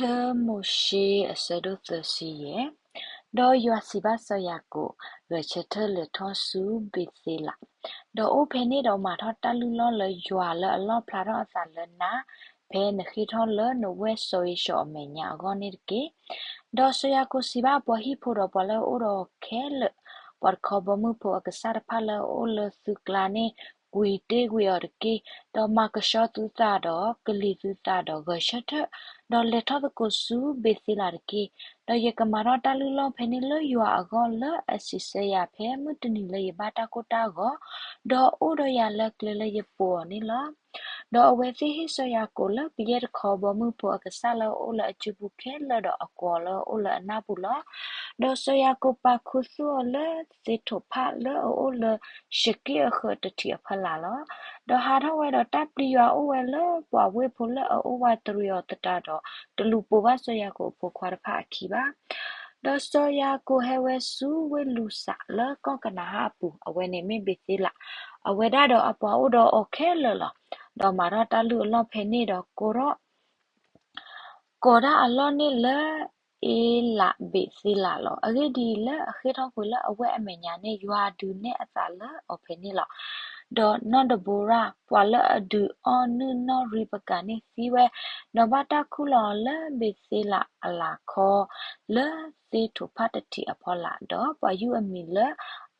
တမရှိအစဒုသစီယဒေါ်ယောစီဘာဆယာကိုရချက်ထလေထောဆူဘီစီလာဒေါ်အိုဖေနေတော့မှာထောတလူလောလေယွာလအလောဖလာတော့အစလနာဖဲနခိထောလနဝဲဆိုရရှောမေညာဂောနိကေဒေါ်ဆယာကိုစီဘာပဟိဖိုရပလောအိုရခဲလပတ်ခဘမှုပိုအကစားဖလာအိုလစုကလာနေ ကွေတေကွေရကေတော့မကရှောတူတာတော့ကလီတူတာတော့ဂရှထတော့လက်ထကိုစုဘေစီလာကေတော့ယကမာရတလူလောဖဲနေလယူအကောလအစီစရဖဲမှုတနီလေဘာတာကိုတာကိုတော့အိုရရလက်ကလေရပေါ်နေလားဒေါ်အဝဲစီဟိဆယာကိုလပြည့်ခေါ်ဘမှုပေါ်ကဆလာအိုလအချပုခဲလတော့အကောလအိုလအနာပူလ ဒေါ်ဆယာကိုပါခုဆူလစေထဖလအိုလရှကီအခတတိဖလာလဒေါ်ဟာထဝဲတော့တပ်ပလီယောအိုဝဲလပွားဝဲဖလအိုဝါတရယောတတတော့တလူပိုပါဆယာကိုပိုခွာဖအခီပါဒေါ်စောယာကိုဟဲဝဲဆူဝဲလူစာလကောကနာဟာပူအဝဲနေမင်းဘေးစီလာအဝဲဒါတော့အပွားအိုတော့โอเคလလတော့မာရတလူအလော့ဖဲနေတော့ကိုတော့ကိုဒါအလော့နေလဲ အေးလာဘေစီလာလောအဂေဒီလဲအခေတော့ကိုလဲအဝဲအမညာနေယွာဒူနေအစာလဲအဖဲနေလောတော့နော်ဒဘူရာပွာလအဒူအော်နုနော်ရီပကနေစီဝဲနဘတာခုလောလဲဘေစီလာအလာခောလဲစီထူဖတ်တီအဖော်လာတော့ပွာယူအမီလဲ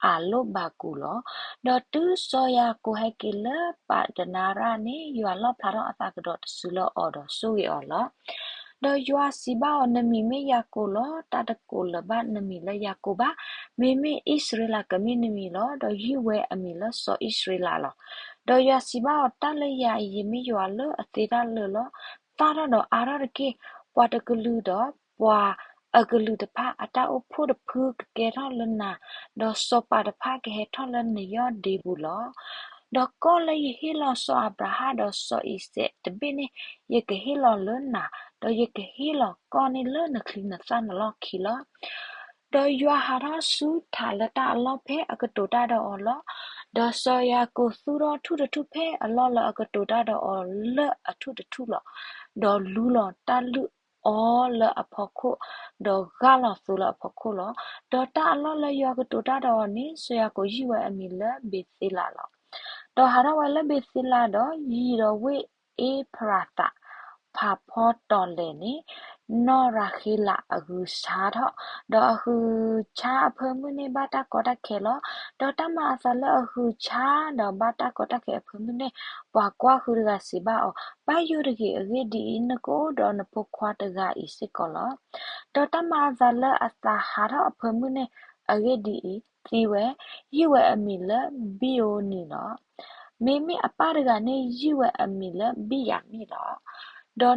အာလုဘာကူလောဒတူဆိုယာကိုဟကီလပါဒနာရာနေယူအလောဖလာတော့အတာကတော့ဆူလောအော်တော့ဆူရအော်လော ဒေါ်ယွာစီဘာနမီမေယာကိုလောတာတကိုလဘနမီလယာကိုဘာမေမေဣစရလာကမီနမီလောဒေါ်ယူဝဲအမီလဆောဣစရလာလောဒေါ်ယွာစီဘာတလယာယီမီယွာလအသေးတာလလောတာရတော့အာရကေပွာတကလူတော့ပွာအကလူတဖာအတာအဖို့တဖုကေထောလနာဒေါ်စောပါတဖာကေထောလနယောဒီဘူးလော ဒေါ်ကောလေဟီလောဆောအဘရာဟာဒေါ်ဆောဣစေတပိနေယကဟီလောလနာဒေါ်ယကဟီလောကောနေလနခလနသနလောခီလောဒေါ်ယွာဟာရဆူထာလတာအလောဖဲအကတိုတာဒေါ်အလောဒေါ်ဆောယာကိုသူရောထုတထုဖဲအလောလအကတိုတာဒေါ်အလအထုတထုလောဒေါ်လူလောတလူအောလအဖခုဒေါ်ဂါလာဆူလအဖခုလောဒေါ်တာအလောလယောကတူတာတော်နိဆွေယကိုယူဝဲအမီလဘေစီလာလော ဒေါ်ဟာရဝဲလဘေစီလာတော့ယီတော်ဝေအေဖရာတာဖာဖောတော်လေနိနောရာခိလာအကူရှာတော့ဒေါ်အခုချာအဖမနေဘာတာကောတာခဲလောဒေါ်တမအစလအခုချာဒေါ်ဘာတာကောတာခဲအဖမနေပွားကွာခုရကစီဘာအောပါယုရကေအဂေဒီနကိုဒေါ်နပုခွာတကဤစစ်ကောလောဒေါ်တမအစလအစာဟာတော့အဖမနေအဂေဒီဒီဝဲယိဝဲအမီလဘီယိုနီလောမေမေအပါရကနေယိဝဲအမီလဘီယာမီလောဒေါ်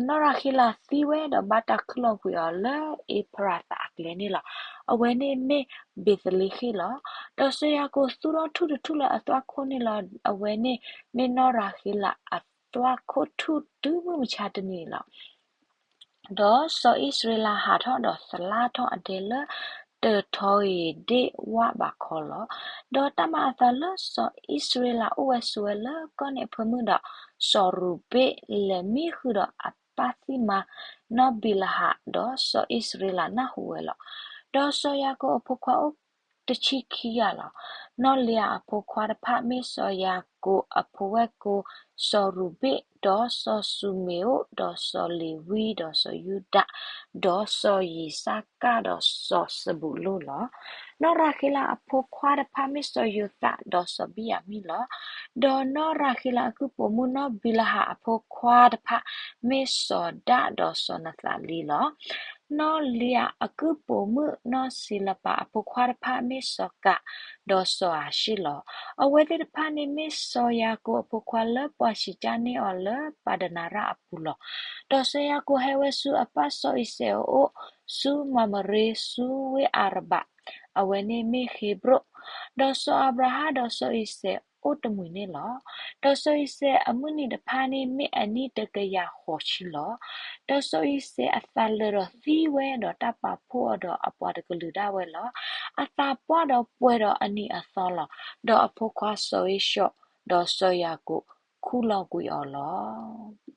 နရခိလာစီဝဲဒဘတာခလောကွာလဲအပရာတာကလဲနေလာအဝဲနေမေဘေသလီခိလာဒေါ်ဆရာကိုစူရထုထထုလာအသွားခိုးနေလာအဝဲနေမေနရခိလာအသွားခိုးထုတူးမှုချတနေလာဒေါ်ဆိုဣစရလာဟာထောဒေါ်ဆလာထောအတေလ တေထောီဒေဝဘာခေါ်လောဒေါ်တမအသလဆိုဣစရလာအိုဝဲဆွဲလကနေဖမှုတော့ sorupe le mihudo apasima no bilaha do so israela na huwelo do so ya ko opokwa o တချီခီရလာနော်လျာအဖိုခွာတဖမေဆောယာကိုအဖိုဝဲကိုစောရူပိဒေါ်စောစုမေယဒေါ်စောလီဝီဒေါ်စောယူဒဒေါ်စောယီစကာဒေါ်စောစဘူလိုလာနော်ရာခိလာအဖိုခွာတဖမေဆောယူတာဒေါ်စောဘီယာမီလာဒေါ်နော်ရာခိလာကုပိုမူနော်ဘီလာဟာအဖိုခွာတဖမေဆောဒဒေါ်စောနသလီလာ နောလျာအကုပိုမှုနောစီလပါအပခွာရဖာမေစောကဒေါ်စောအရှိလောအဝဲတဲ့ဖာနေမေစောယာကို အပခွာလပွားရှိချာနေအော်လပါဒနာရာအပူလောဒေါ်စေယာကိုဟဲဝဲစုအပတ်စောဣစေအိုစုမမရေစုဝေအာရဘအဝဲနေမေခေဘရဒေါ်စောအဗရာဟာဒေါ်စောဣစေအိုတမွေနေလောတောဆိုဣစေအမှုနိတဖာနေမိအနိတကရဟောချီလောတောဆိုဣစေအသလရသီဝဲတော့တပဖို့တော့အပွားတကလူဒါဝဲလောအသာပွားတော့ပွဲတော့အနိအသောလောတော့အဖို့ခွာဆိုဣရှော့တော့ဆိုရကိုခုလောက်ကိုရောလော